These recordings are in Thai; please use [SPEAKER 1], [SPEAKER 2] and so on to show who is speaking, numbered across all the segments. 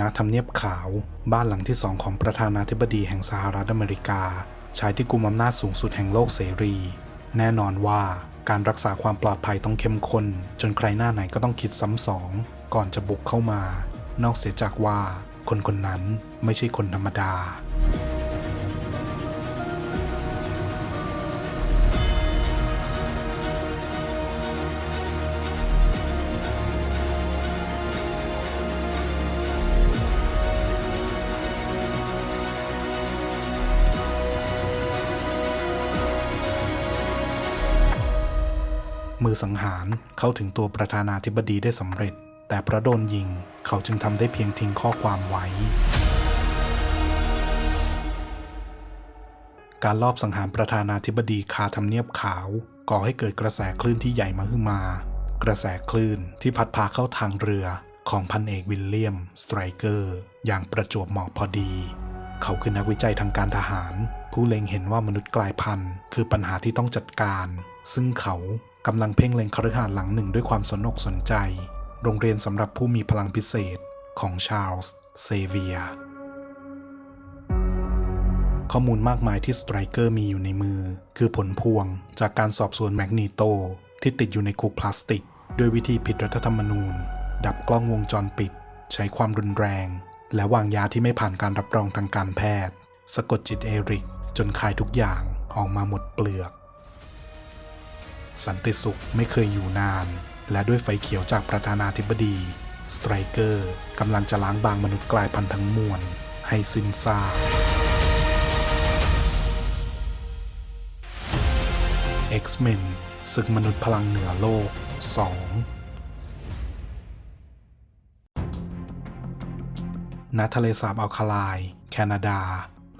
[SPEAKER 1] ณทำเนียบขาวบ้านหลังที่สองของประธานาธิบดีแห่งสหรัฐอเมริกา ชายที่กุมอำนาจสูงสุดแห่งโลกเสรี แน่นอนว่าการรักษาความปลอดภัยต้องเข้มข้น จนใครหน้าไหนก็ต้องคิดซ้ำสอง ก่อนจะบุกเข้ามา นอกเสียจากว่าคนคนนั้นไม่ใช่คนธรรมดา มือสังหารเข้าถึงตัวประธานาธิบดีได้สำเร็จ แต่เพราะโดนยิง เขาจึงทำได้เพียงทิ้งข้อความไว้ การลอบสังหารประธานาธิบดีคาทำเนียบขาวก่อให้เกิดกระแสคลื่นที่ใหญ่มาขึ้นมา กระแสคลื่นที่พัดพาเข้าทางเรือของพันเอกวิลเลียม สไตรเกอร์ อย่างประจวบเหมาะพอดี เขาคือนักวิจัยทางการทหาร ผู้เล็งเห็นว่ามนุษย์กลายพันธุ์ คือปัญหาที่ต้องจัดการ ซึ่งเขา กำลังเพ่งเล็งคฤหาสน์หลังหนึ่งด้วยความสนอกสนใจ โรงเรียนสำหรับผู้มีพลังพิเศษของชาร์ลส์เซเวียข้อมูลมากมายที่สไตรเกอร์มีอยู่ในมือ คือผลพวงจากการสอบสวนแมกนีโต ที่ติดอยู่ในคุกพลาสติก ด้วยวิธีผิดรัฐธรรมนูญ ดับกล้องวงจรปิด ใช้ความรุนแรง และวางยาที่ไม่ผ่านการรับรองทางการแพทย์ สะกดจิตเอริก จนคายทุกอย่างออกมาหมดเปลือก สันติสุขไม่เคยอยู่นาน และด้วยไฟเขียวจากประธานาธิบดีสไตรเกอร์กำลังจะล้างบางมนุษย์กลายพันธุ์ทั้งมวลให้สิ้นซาก X-Men ศึกมนุษย์พลังเหนือโลก 2 ณ ทะเลสาบอัลคาไลน์แคนาดา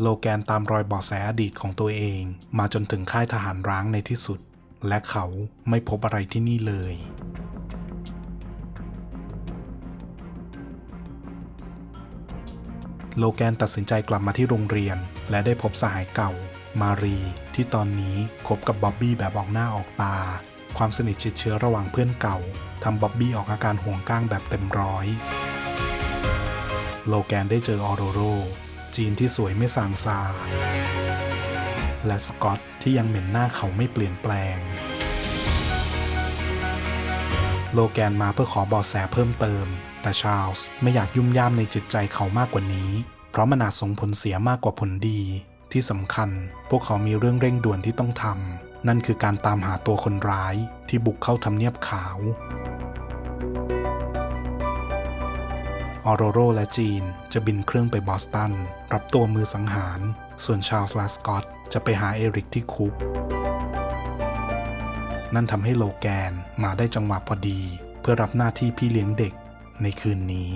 [SPEAKER 1] โลแกนตามรอยเบาะแสอดีตของตัวเอง มาจนถึงค่ายทหารร้างในที่สุด และเขาไม่พบอะไรที่นี่เลย โลแกนตัดสินใจกลับมาที่โรงเรียน และได้พบสหายเก่า มารีที่ตอนนี้คบกับบ๊อบบี้แบบออกหน้าออกตา ความสนิทชิดเชื้อระหว่างเพื่อนเก่าทำบ๊อบบี้ออกอาการห่วงก้างแบบเต็มร้อย โลแกนได้เจอออโรโรจีนที่สวยไม่สางซา และสกอตที่ยังเหม็นหน้าเขาไม่เปลี่ยนแปลง โลแกนมาเพื่อขอเบาแสเพิ่มเติม แต่ชาร์ลส์ไม่อยากยุ่มย่ามในจิตใจเขามากกว่านี้ เพราะมันอาจส่งผลเสียมากกว่าผลดี ที่สำคัญ พวกเขามีเรื่องเร่งด่วนที่ต้องทำนั่นคือการตามหาตัวคนร้ายที่บุกเข้าทำเนียบขาว ออโรโรและจีน จะบินเครื่องไปบอสตัน รับตัวมือสังหาร ส่วนชาลส์ละสกอตจะไปหาเอริกที่คุก นั่นทำให้โลแกนมาได้จังหวะพอดี เพื่อรับหน้าที่พี่เลี้ยงเด็กในคืนนี้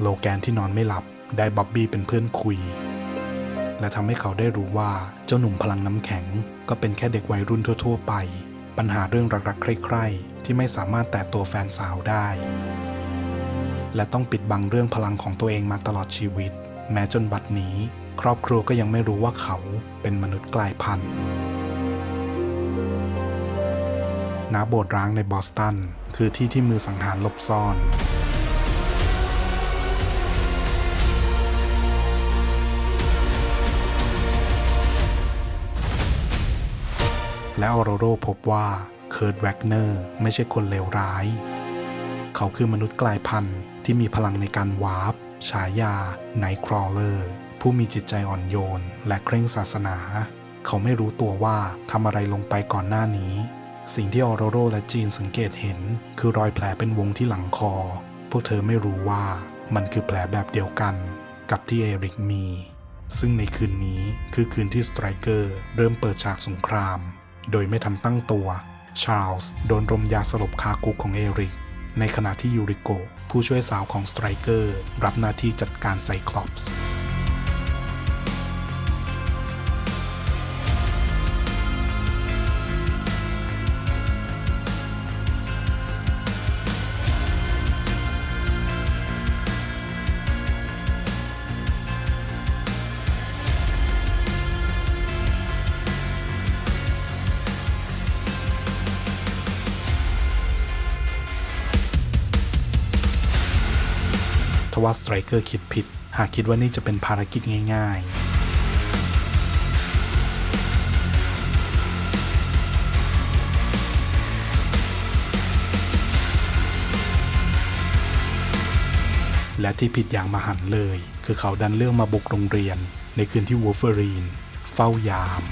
[SPEAKER 1] โลแกนที่นอนไม่หลับได้บ๊อบบี้เป็นเพื่อนคุย และทำให้เขาได้รู้ว่าเจ้าหนุ่มพลังน้ำแข็งก็เป็นแค่เด็กวัยรุ่นทั่ว ๆ ไป ปัญหาเรื่องรักๆใคร่ๆที่ไม่สามารถแตะตัวแฟนสาวได้ และต้องปิดบังเรื่องพลังของตัวเองมาตลอดชีวิต แม้จนบัดนี้ ครอบครัวก็ยังไม่รู้ว่าเขาเป็นมนุษย์กลายพันธุ์ณโบสถ์ร้างในบอสตัน คือที่ที่มือสังหารลบซ่อน และออโรโรพบว่าเคิร์ตแวกเนอร์ไม่ใช่คนเลวร้าย เขาคือมนุษย์กลายพันธุ์ที่มีพลังในการวาร์ปฉายาไนครอเลอร์ผู้มีจิตใจอ่อนโยน และเคร่งศาสนา เขาไม่รู้ตัวว่าทำอะไรลงไปก่อนหน้านี้ สิ่งที่ออโรโรและจีนสังเกตเห็น คือรอยแผลเป็นวงที่หลังคอ พวกเธอไม่รู้ว่ามันคือแผลแบบเดียวกัน กับที่เอริกมี ซึ่งในคืนนี้คือคืนที่สไตรเกอร์เริ่มเปิดฉากสงคราม โดยไม่ทันตั้งตัว ชาร์ลส์โดนรมยาสลบคาคุกของเอริก ในขณะที่ยูริโก ผู้ช่วยสาวของสไตรเกอร์ รับหน้าที่จัดการไซคลอปส์ ว่าสไตรเกอร์คิดผิด หากคิดว่านี่จะเป็นภารกิจง่าย ๆและที่ผิดอย่างมหันเลย คือเขาดันเรื่องมาบุกโรงเรียน ในคืนที่วูฟเฟอรีน เฝ้ายาม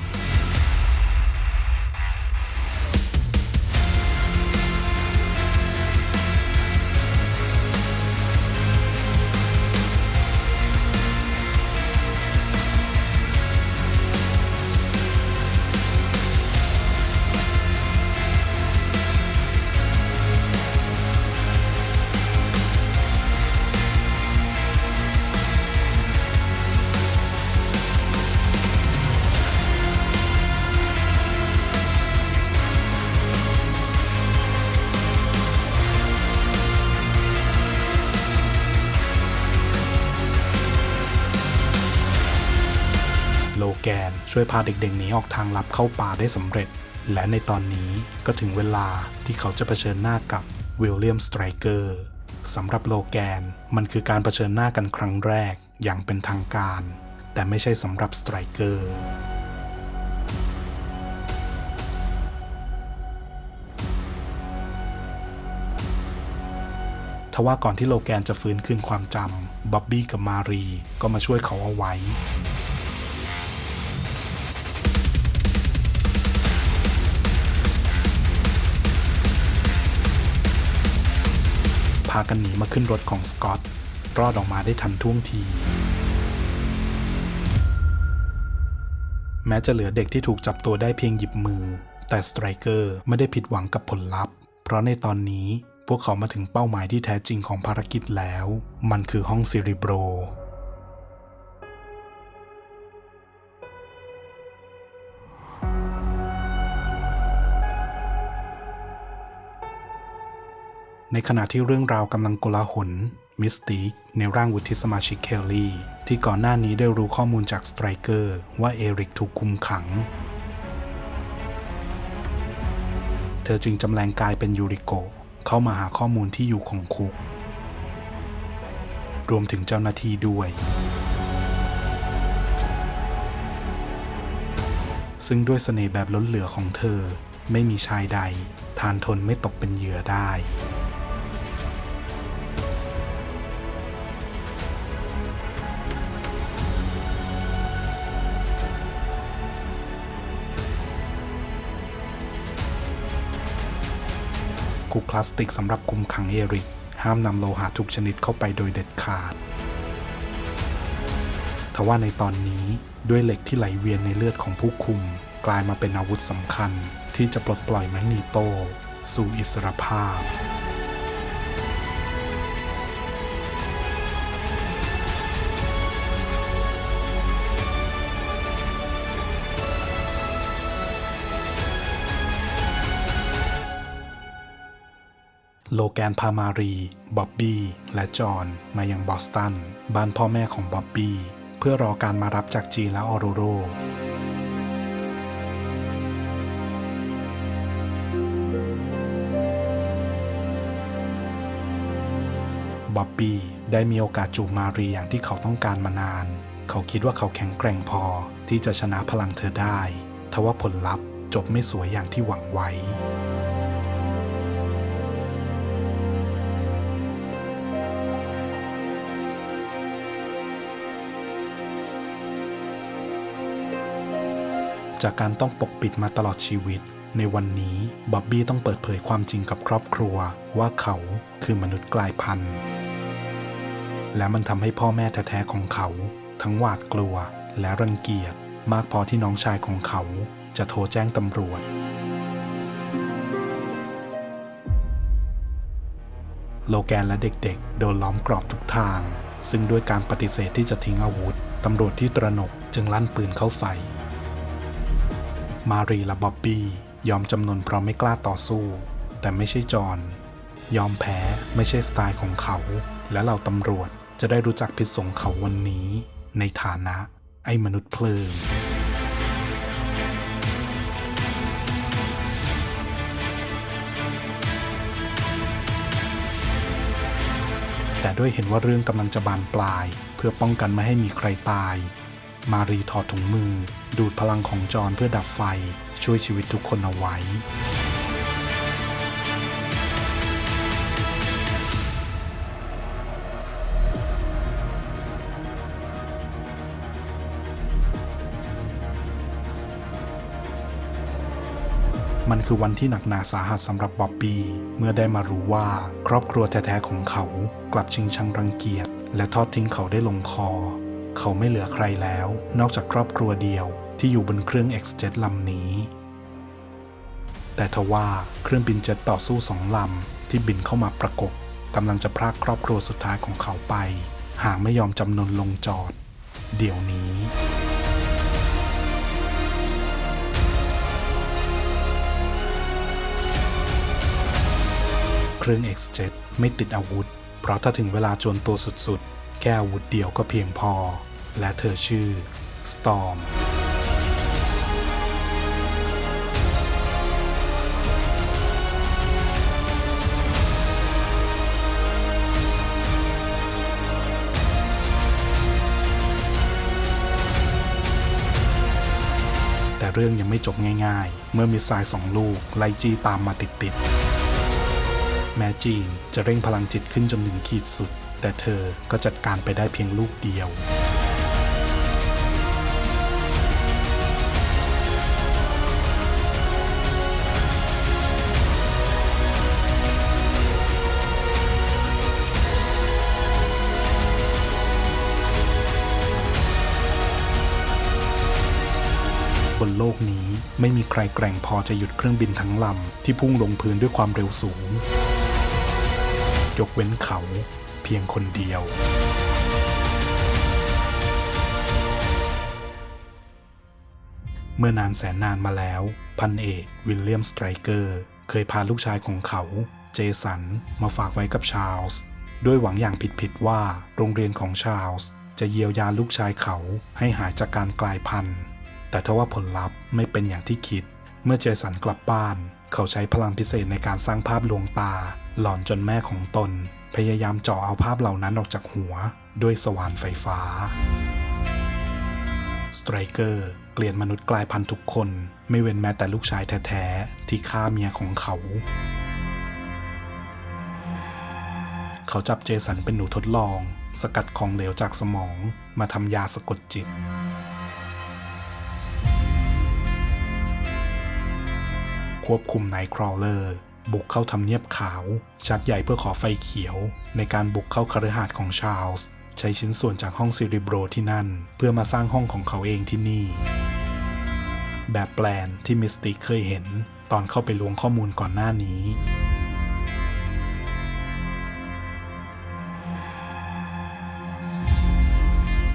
[SPEAKER 1] ช่วยพาเด็กๆหนีออกทางลับเข้าป่าได้สำเร็จ และในตอนนี้ก็ถึงเวลาที่เขาจะเผชิญหน้ากับวิลเลียมสไตรเกอร์สำหรับโลแกนมันคือการเผชิญหน้ากันครั้งแรกอย่างเป็นทางการ แต่ไม่ใช่สำหรับสไตรเกอร์ทว่าก่อนที่โลแกนจะฟื้นคืนความจำบ๊อบบี้กับมารีก็มาช่วยเขาเอาไว้ากันหนีมาขึ้นรถของสกอต รอดออกมาได้ทันท่วงที แม้จะเหลือเด็กที่ถูกจับตัวได้เพียงหยิบมือ แต่สไตรเกอร์ไม่ได้ผิดหวังกับผลลัพธ์ เพราะในตอนนี้พวกเขามาถึงเป้าหมายที่แท้จริงของภารกิจแล้ว มันคือห้องซิริโบร ในขณะที่เรื่องราวกำลังโกลาหลมิสติกในร่างวุฒิสมาชิกเคลลี่ ที่ก่อนหน้านี้ได้รู้ข้อมูลจากสไตรเกอร์ว่าเอริกถูกคุมขัง เธอจึงจำแรงกายเป็นยูริโกเข้ามาหาข้อมูลที่อยู่ของคุก รวมถึงเจ้าหน้าที่ด้วย ซึ่งด้วยเสน่ห์แบบล้นเหลือของเธอ ไม่มีชายใด ทานทนไม่ตกเป็นเหยื่อได้ คุกพลาสติกสำหรับคุมขังเอริก ห้ามนำโลหะทุกชนิดเข้าไปโดยเด็ดขาด ทว่าในตอนนี้ด้วยเหล็กที่ไหลเวียนในเลือดของผู้คุม กลายมาเป็นอาวุธสำคัญที่จะปลดปล่อยแมกนีโต สู่อิสรภาพ โลแกนพามารี บ๊อบบี้ และจอห์นมายังบอสตัน บ้านพ่อแม่ของบ๊อบบี้ เพื่อรอการมารับจากจีนและออโรโรบ๊อบบี้ได้มีโอกาสจูบมารีอย่างที่เขาต้องการมานาน เขาคิดว่าเขาแข็งแกร่งพอที่จะชนะพลังเธอได้ ทว่าผลลัพธ์จบไม่สวยอย่างที่หวังไว้ จากการต้องปกปิดมาตลอดชีวิต ในวันนี้บ๊อบบี้ต้องเปิดเผยความจริงกับครอบครัว ว่าเขาคือมนุษย์กลายพันธุ์ และมันทำให้พ่อแม่แท้ๆของเขา ทั้งหวาดกลัวและรังเกียจมากพอที่น้องชายของเขาจะโทรแจ้งตำรวจ โลแกนและเด็กๆ โดนล้อมกรอบทุกทาง ซึ่งด้วยการปฏิเสธที่จะทิ้งอาวุธ ตำรวจที่ตระหนกจึงลั่นปืนเข้าใส่ มารีและบ๊อบบี้ยอมจำนนเพราะไม่กล้าต่อสู้ แต่ไม่ใช่จอห์นยอมแพ้ไม่ใช่สไตล์ของเขา และเหล่าตำรวจจะได้รู้จักพิษสงเขาวันนี้ ในฐานะไอ้มนุษย์เพลิงแต่ด้วยเห็นว่าเรื่องกำลังจะบานปลาย เพื่อป้องกันไม่ให้มีใครตาย มารีถอดถุงมือ ดูดพลังของจอนเพื่อดับไฟ ช่วยชีวิตทุกคนเอาไว้ มันคือวันที่หนักหนาสาหัสสำหรับบ๊อบบี้เมื่อได้มารู้ว่าครอบครัวแท้ๆของเขา กลับชิงชังรังเกียจและทอดทิ้งเขาได้ลงคอ เขาไม่เหลือใครแล้ว นอกจากครอบครัวเดียวที่อยู่บนเครื่อง X7 ลำนี้ แต่ทว่าเครื่องบินเจ็ตต่อสู้สองลำที่บินเข้ามาประกบกำลังจะพรากครอบครัวสุดท้ายของเขาไป หากไม่ยอมจำนนลงจอด เดี๋ยวนี้เครื่อง X7 ไม่ติดอาวุธ เพราะถ้าถึงเวลาจนตัวสุดๆ แค่อาวุธเดียวก็เพียงพอ และเธอชื่อ Storm แต่เรื่องยังไม่จบง่ายๆ เมื่อมิสไซล์สองลูกไล่จี้ตามมาติดๆ แม้จีนจะเร่งพลังจิตขึ้นจนถึงขีดสุด แต่เธอก็จัดการไปได้เพียงลูกเดียว นโลกนี้ ไม่มีใครแกร่งพอจะหยุดเครื่องบินทั้งลำ ที่พุ่งลงพื้นด้วยความเร็วสูง ยกเว้นเขาเพียงคนเดียว เมื่อนานแสนนานมาแล้ว พันเอกวิลเลียมสไตรเกอร์ เคยพาลูกชายของเขา เจสัน มาฝากไว้กับชาลส์ด้วยหวังอย่างผิดๆว่าโรงเรียนของชาลส์จะเยียวยาลูกชายเขาให้หายจากการกลายพันธุ์ แต่ทว่าผลลัพธ์ไม่เป็นอย่างที่คิด เมื่อเจสันกลับบ้าน เขาใช้พลังพิเศษในการสร้างภาพลวงตา หลอนจนแม่ของตน พยายามเจาะเอาภาพเหล่านั้นออกจากหัว ด้วยสว่านไฟฟ้าสไตรเกอร์เกลียดมนุษย์กลายพันธุ์ทุกคน ไม่เว้นแม้แต่ลูกชายแท้ๆ ที่ฆ่าเมียของเขา เขาจับเจสันเป็นหนูทดลอง สกัดของเหลวจากสมองมาทำยาสะกดจิต ควบคุมไนท์ครอลเลอร์บุกเข้าทำเนียบขาว ชักใหญ่เพื่อขอไฟเขียว ในการบุกเข้าคฤหาสน์ของชาร์ลส์ใช้ชิ้นส่วนจากห้องซิริโบรที่นั่น เพื่อมาสร้างห้องของเขาเองที่นี่ แบบแปลนที่มิสติกเคยเห็น ตอนเข้าไปล้วงข้อมูลก่อนหน้านี้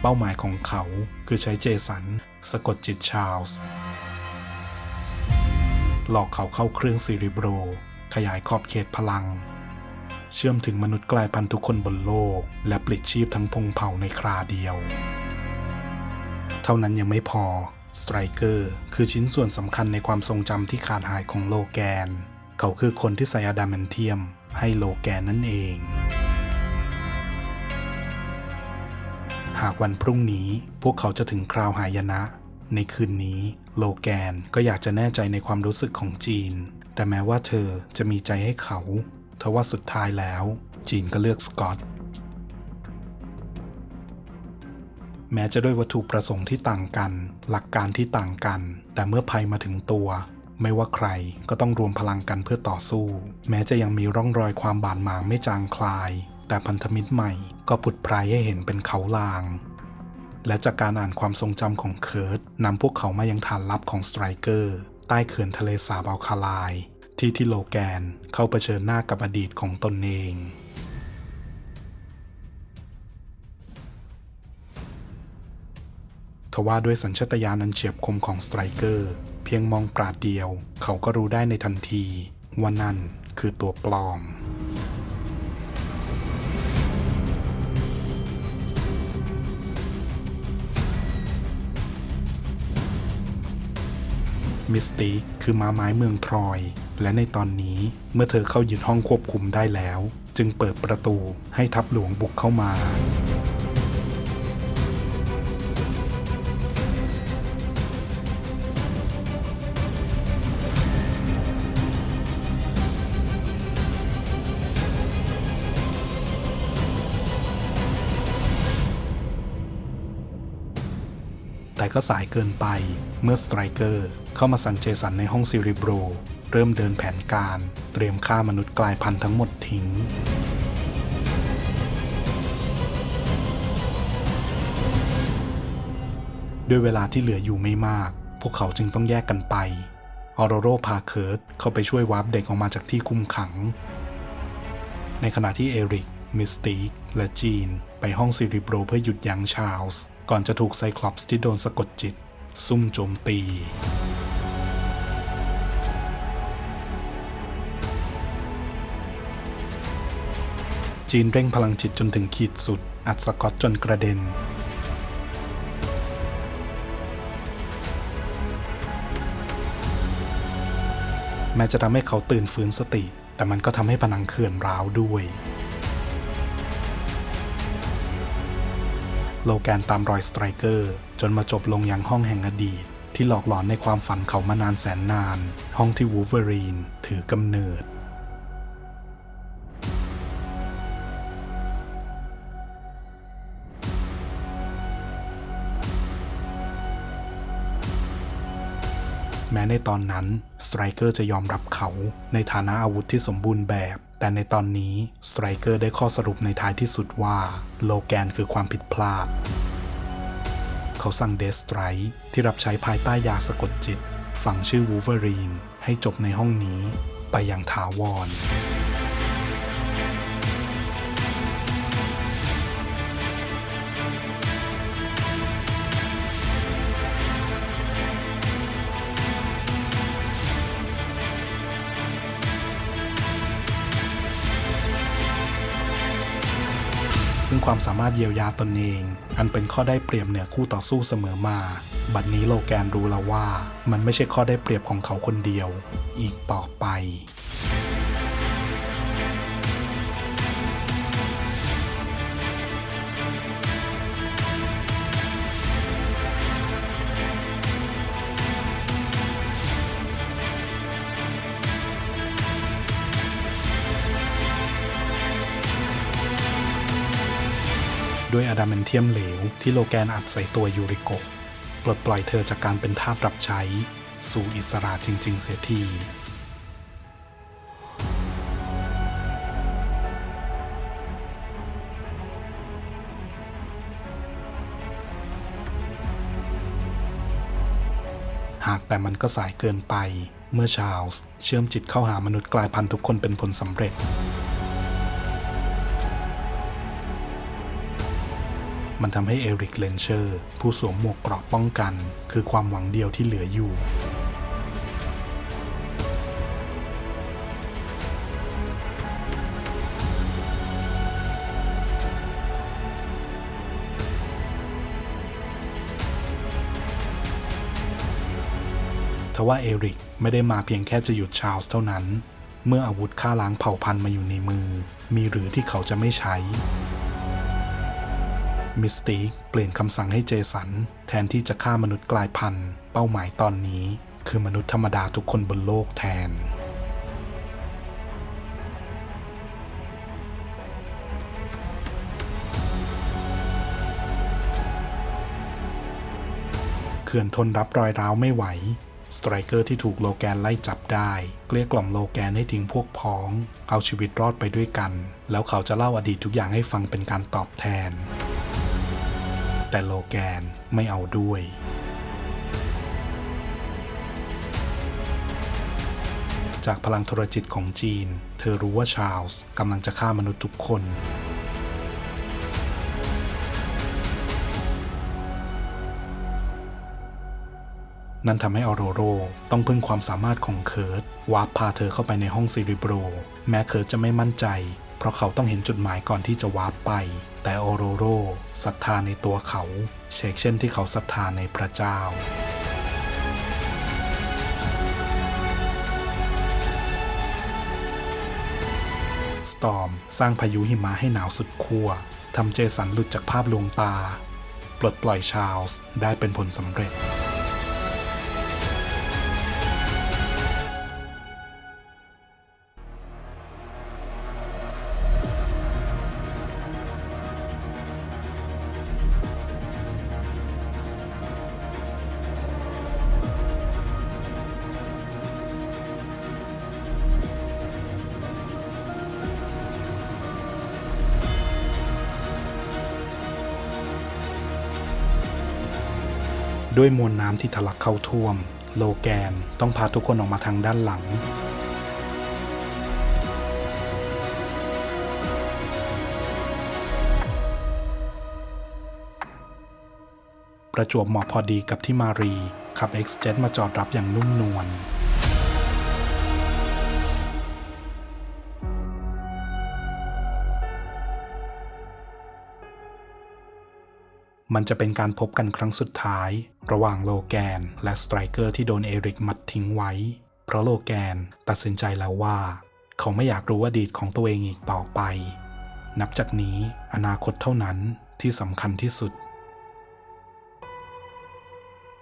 [SPEAKER 1] เป้าหมายของเขาคือใช้เจสัน สะกดจิตชาร์ลส์ หลอกเขาเข้าเครื่องซีริโบรขยายขอบเขตพลัง เชื่อมถึงมนุษย์กลายพันธุ์ทุกคนบนโลก และปลิดชีพทั้งพงเผ่าในคราเดียว เท่านั้นยังไม่พอสไตรเกอร์คือชิ้นส่วนสำคัญในความทรงจำที่ขาดหายของโลแกน เขาคือคนที่ใส่อะดามนเทียม ให้โลแกนนั่นเอง หากวันพรุ่งนี้พวกเขาจะถึงคราวหายนะ ในคืนนี้ โลแกนก็อยากจะแน่ใจในความรู้สึกของจีน แต่แม้ว่าเธอจะมีใจให้เขาทว่าสุดท้ายแล้ว จีนก็เลือกสกอตแม้จะด้วยวัตถุประสงค์ที่ต่างกัน หลักการที่ต่างกัน แต่เมื่อภัยมาถึงตัว ไม่ว่าใครก็ต้องรวมพลังกันเพื่อต่อสู้ แม้จะยังมีร่องรอยความบาดหมางไม่จางคลาย แต่พันธมิตรใหม่ก็ผุดพรายให้เห็นเป็นเขาลาง และจากการอ่านความทรงจำของเคิร์ตนำพวกเขามายังฐานลับของสไตรเกอร์ใต้เขื่อนทะเลสาบอัลคาไลที่ที่โลแกนเข้าเผชิญหน้ากับอดีตของตนเองทว่าด้วยสัญชาตญาณอันเฉียบคมของสไตรเกอร์ เพียงมองปราดเดียว เขาก็รู้ได้ในทันที ว่านั่นคือตัวปลอม มิสติกคือม้าไม้เมืองทรอย และในตอนนี้เมื่อเธอเข้ายึดห้องควบคุมได้แล้ว จึงเปิดประตูให้ทัพหลวงบุกเข้ามา ก็สายเกินไป เมื่อสไตรเกอร์เข้ามาสั่งเจสันในห้องซิริโบรเริ่มเดินแผนการ เตรียมฆ่ามนุษย์กลายพันธุ์ทั้งหมดทิ้งด้วยเวลาที่เหลืออยู่ไม่มาก พวกเขาจึงต้องแยกกันไป ออโรโรพาเคิร์ตเข้าไปช่วยวาร์ปเด็กออกมาจากที่คุมขัง ในขณะที่เอริก มิสติก และจีน ไปห้องซิริโบรเพื่อหยุดยั้งชาลส์ ก่อนจะถูกไซคลอปส์ที่โดนสะกดจิต ซุ่มโจมตี จีนเร่งพลังจิตจนถึงขีดสุด อัดสกอตจนกระเด็น แม้จะทำให้เขาตื่นฟื้นสติ แต่มันก็ทำให้ผนังเขื่อนร้าวด้วย โลแกนตามรอยสไตรเกอร์ จนมาจบลงยังห้องแห่งอดีต ที่หลอกหลอนในความฝันเขามานานแสนนาน ห้องที่วูเวอรีนถือกำเนิดแม้ในตอนนั้นสไตรเกอร์จะยอมรับเขาในฐานะอาวุธที่สมบูรณ์แบบ แต่ในตอนนี้สไตรเกอร์ได้ข้อสรุปในท้ายที่สุดว่าโลแกนคือความผิดพลาด เขาสั่งเดสไตรที่รับใช้ภายใต้ยาสะกดจิต ฝังชื่อวูเวอรีนให้จบในห้องนี้ไปอย่างถาวร ซึ่งความสามารถเยียวยาตนเอง อันเป็นข้อได้เปรียบเหนือคู่ต่อสู้เสมอมา บัดนี้โลแกนรู้แล้วว่า มันไม่ใช่ข้อได้เปรียบของเขาคนเดียว อีกต่อไป อะดามนเทียมเหลว ที่โลแกนอัดใส่ตัวยูริโกะปลดปล่อยเธอจากการเป็นทาสรับใช้ สู่อิสระจริง ๆ เสียทีหากแต่มันก็สายเกินไป เมื่อชาลส์เชื่อมจิตเข้าหามนุษย์กลายพันธุ์ทุกคนเป็นผลสำเร็จ มันทำให้เอริกเลนเชอร์ ผู้สวมหมวกเกราะป้องกัน คือความหวังเดียวที่เหลืออยู่ทว่าเอริกไม่ได้มาเพียงแค่จะหยุดชาร์ลส์เท่านั้น เมื่ออาวุธฆ่าล้างเผ่าพันธุ์มาอยู่ในมือ มีหรือที่เขาจะไม่ใช้ มิสติกเปลี่ยนคำสั่งให้เจสัน แทนที่จะฆ่ามนุษย์กลายพันธุ์ เป้าหมายตอนนี้ คือมนุษย์ธรรมดาทุกคนบนโลกแทนเขื่อนทนรับรอยร้าวไม่ไหว สไตรเกอร์ที่ถูกโลแกนไล่จับได้ เกลี้ยกล่อมโลแกนให้ทิ้งพวกพ้อง เอาชีวิตรอดไปด้วยกัน แล้วเขาจะเล่าอดีตทุกอย่างให้ฟังเป็นการตอบแทน แต่โลแกนไม่เอาด้วย จากพลังโทรจิตของจีน เธอรู้ว่าชาลส์กำลังจะฆ่ามนุษย์ทุกคนนั่นทำให้ออโรโรต้องพึ่งความสามารถของเคิร์ตวาร์ปพาเธอเข้าไปในห้องซิริโบรแม้เคิร์ตจะไม่มั่นใจ เพราะเขาต้องเห็นจุดหมายก่อนที่จะวาร์ปไป แต่ออโรโรศรัทธาในตัวเขา เชกเช่นที่เขาศรัทธาในพระเจ้าสตอร์มสร้างพายุหิมะให้หนาวสุดขั้วทำเจสันหลุดจากภาพลวงตา ปลดปล่อยชาร์ลส์ได้เป็นผลสำเร็จ ด้วยมวลน้ำที่ทะลักเข้าท่วม โลแกนต้องพาทุกคนออกมาทางด้านหลัง ประจวบเหมาะพอดีกับที่มารีขับ X7 มาจอดรับอย่างนุ่มนวล มันจะเป็นการพบกันครั้งสุดท้าย ระหว่างโลแกนและสไตรเกอร์ที่โดนเอริกมัดทิ้งไว้ เพราะโลแกนตัดสินใจแล้วว่า เขาไม่อยากรู้อดีตของตัวเองอีกต่อไป นับจากนี้อนาคตเท่านั้นที่สำคัญที่สุด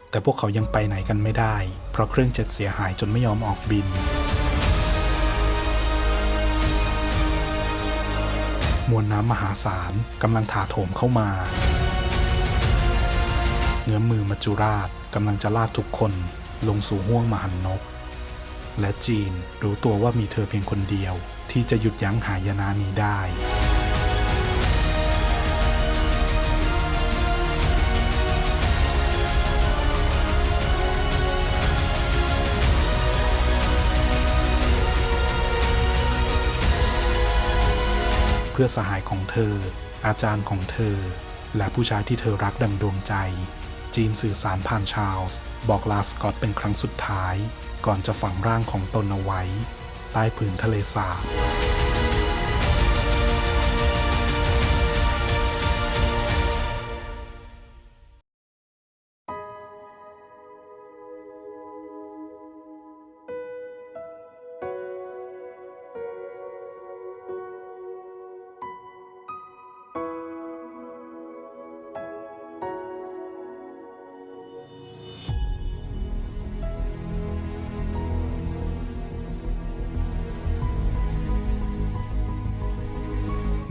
[SPEAKER 1] แต่พวกเขายังไปไหนกันไม่ได้ เพราะเครื่องเจ็ตเสียหายจนไม่ยอมออกบินมวลน้ำมหาศาลกำลังถาโถมเข้ามา เงื้อมือมัจจุราชกำลังจะลากทุกคนลงสู่ห้วงมหันนก และจีนรู้ตัวว่ามีเธอเพียงคนเดียว ที่จะหยุดยั้งหายนะนี้ได้เพื่อสหายของเธอ อาจารย์ของเธอ และผู้ชายที่เธอรักดังดวงใจ จีนสื่อสารผ่านชาลส์บอกลาสกอตเป็นครั้งสุดท้าย ก่อนจะฝังร่างของตนเอาไว้ ใต้ผืนทะเลสาบ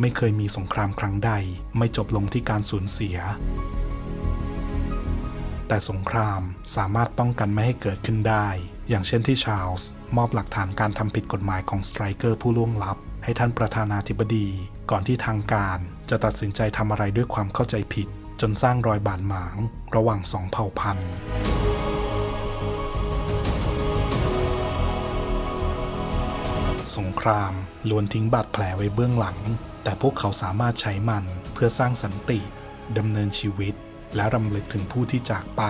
[SPEAKER 1] ไม่เคยมีสงครามครั้งใด ไม่จบลงที่การสูญเสีย แต่สงครามสามารถป้องกันไม่ให้เกิดขึ้นได้ อย่างเช่นที่ชาร์ลส์มอบหลักฐานการทำผิดกฎหมายของสไตรเกอร์ผู้ล่วงลับ ให้ท่านประธานาธิบดี ก่อนที่ทางการจะตัดสินใจทำอะไรด้วยความเข้าใจผิด จนสร้างรอยบาดหมาง ระหว่างสองเผ่าพันธุ์สงครามล้วนทิ้งบาดแผลไว้เบื้องหลัง แต่พวกเขาสามารถใช้มันเพื่อสร้างสันติดำเนินชีวิต และรำลึกถึงผู้ที่จากไป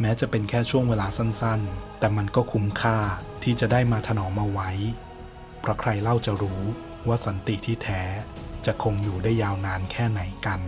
[SPEAKER 1] แม้จะเป็นแค่ช่วงเวลาสั้นๆ แต่มันก็คุ้มค่าที่จะได้มาถนอมมาไว้ เพราะใครเล่าจะรู้ว่าสันติที่แท้จะคงอยู่ได้ยาวนานแค่ไหนกัน